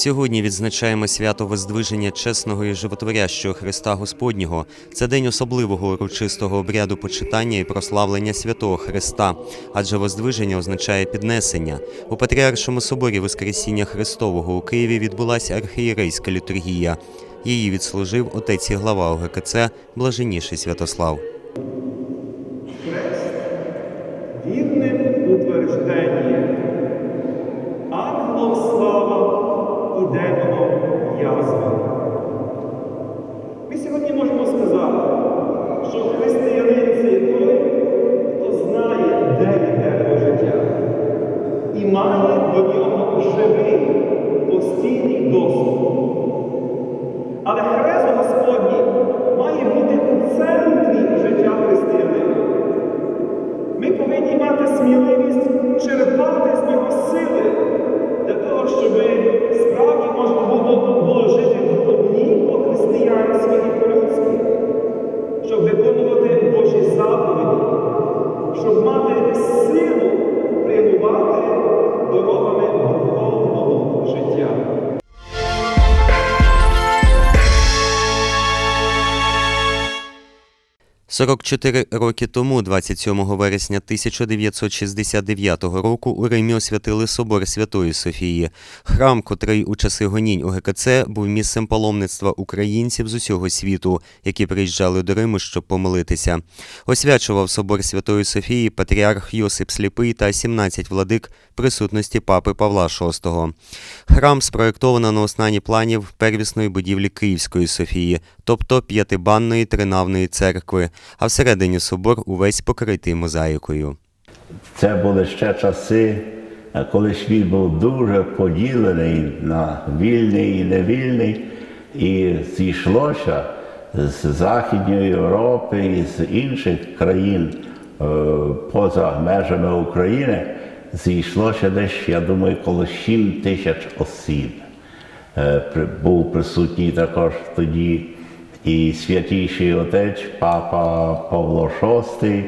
Сьогодні відзначаємо свято Воздвиження чесного і животворящого Христа Господнього. Це день особливого урочистого обряду почитання і прославлення святого Христа, адже Воздвиження означає піднесення. У Патріаршому соборі Воскресіння Христового у Києві відбулася архієрейська літургія. Її відслужив отець і глава ОГКЦ Блаженніший Святослав. Демоном язва. Ми сьогодні можемо сказати, що християнин це той, хто знає, де йде його життя, і має до нього живий, постійний доступ. Але хрест Господній має бути у центрі 44 роки тому, 27 вересня 1969 року, у Римі освятили собор Святої Софії. Храм, котрий у часи гонінь УГКЦ був місцем паломництва українців з усього світу, які приїжджали до Риму, щоб помолитися. Освячував собор Святої Софії патріарх Йосип Сліпий та 17 владик присутності папи Павла VI. Храм спроєктовано на основі планів первісної будівлі Київської Софії, тобто п'ятибанної тринавної церкви, а всередині собор увесь покритий мозаїкою. Це були ще часи, коли світ був дуже поділений на вільний і невільний, і зійшлося з Західної Європи і з інших країн е, поза межами України, зійшлося десь, я думаю, коло 7 тисяч осіб. Е, Був присутній також тоді і святіший отець, папа Павло VI,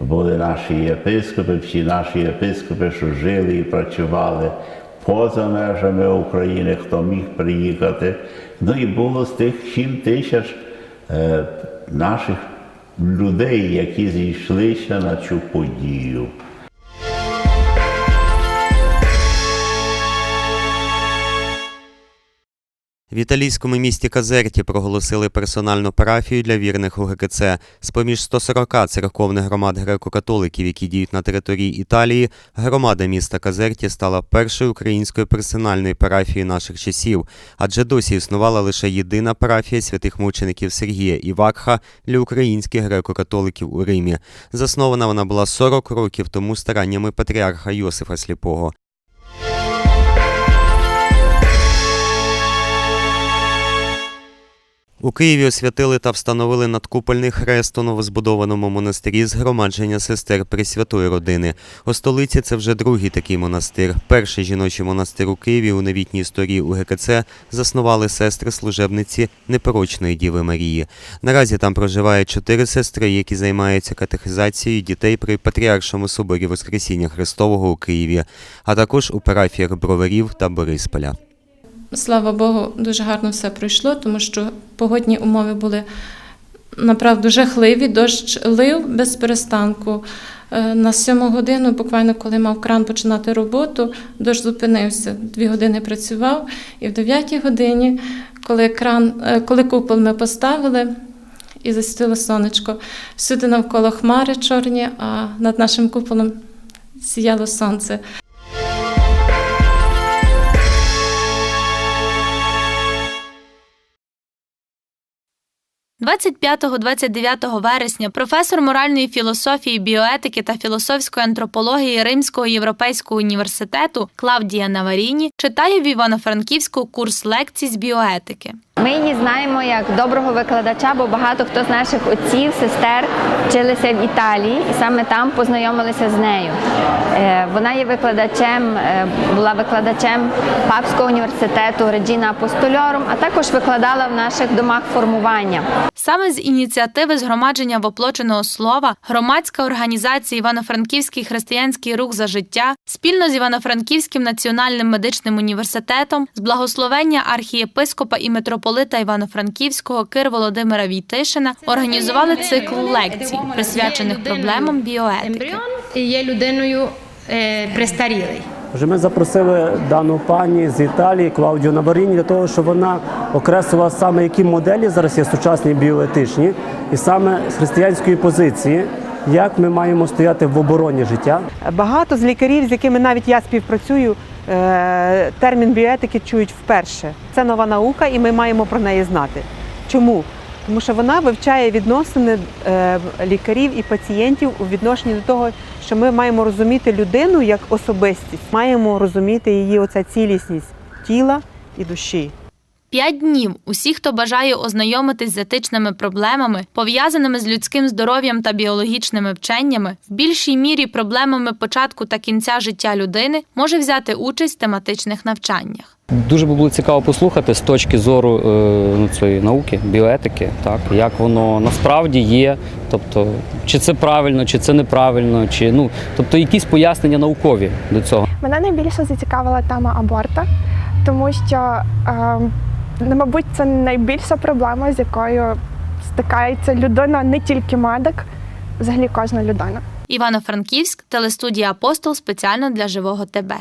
були наші єпископи, всі наші єпископи, що жили і працювали поза межами України, хто міг приїхати. Ну і було з тих 7 тисяч е, наших людей, які зійшлися на цю подію. В італійському місті Казерті проголосили персональну парафію для вірних УГКЦ. З-поміж 140 церковних громад греко-католиків, які діють на території Італії, громада міста Казерті стала першою українською персональною парафією наших часів, адже досі існувала лише єдина парафія святих мучеників Сергія і Вакха для українських греко-католиків у Римі. Заснована вона була 40 років тому стараннями патріарха Йосифа Сліпого. У Києві освятили та встановили надкупольний хрест у новозбудованому монастирі згромадження сестер Пресвятої родини. У столиці це вже другий такий монастир. Перший жіночий монастир у Києві у новітній історії УГКЦ заснували сестри служебниці непорочної Діви Марії. Наразі там проживають чотири сестри, які займаються катехизацією дітей при Патріаршому соборі Воскресіння Христового у Києві, а також у парафіях Броварів та Борисполя. Слава Богу, дуже гарно все пройшло, тому що погодні умови були направду жахливі. Дощ лив без перестанку. Е, На сьому годину, буквально коли мав кран починати роботу, дощ зупинився. Дві години працював, і в дев'ятій годині, коли кран, е, коли купол ми поставили. І засвітило сонечко. Всюди навколо хмари чорні, а над нашим куполом сіяло сонце. 25-29 вересня професор моральної філософії, біоетики та філософської антропології Римського європейського університету Клавдія Наваріні читає в Івано-Франківську курс лекцій з біоетики. Ми її знаємо як доброго викладача, бо багато хто з наших отців, сестер вчилися в Італії і саме там познайомилися з нею. Е, Вона є викладачем, е, була викладачем Папського університету Реджіна Апостольорум, а також викладала в наших домах формування. Саме з ініціативи згромадження воплоченого слова громадська організація Івано-Франківський християнський рух за життя спільно з Івано-Франківським національним медичним університетом з благословення архієпископа і митрополита Івано-Франківського Кир Володимира Війтишина організували цикл лекцій, присвячених проблемам біоетики. Є людиною е, престарілий. Вже ми запросили дану пані з Італії Клаудію Наваріні для того, щоб вона окреслила саме які моделі зараз є сучасні біоетичні, і саме з християнської позиції, як ми маємо стояти в обороні життя. Багато з лікарів, з якими навіть я співпрацюю, е, термін біоетики чують вперше. Це нова наука, і ми маємо про неї знати. Чому? Тому що вона вивчає відносини е, лікарів і пацієнтів у відношенні до того, що ми маємо розуміти людину як особистість, маємо розуміти її оця цілісність тіла і душі. П'ять днів усі, хто бажає ознайомитись з етичними проблемами, пов'язаними з людським здоров'ям та біологічними вченнями, в більшій мірі проблемами початку та кінця життя людини, може взяти участь в тематичних навчаннях. Дуже би було цікаво послухати з точки зору е, ну, цієї науки, біоетики, так як воно насправді є. Тобто, чи це правильно, чи це неправильно, чи ну тобто якісь пояснення наукові до цього. Мене найбільше зацікавила тема аборта, тому що, е, мабуть, це найбільша проблема, з якою стикається людина, не тільки медик, взагалі кожна людина. Івано-Франківськ, телестудія Апостол спеціально для живого ТБ.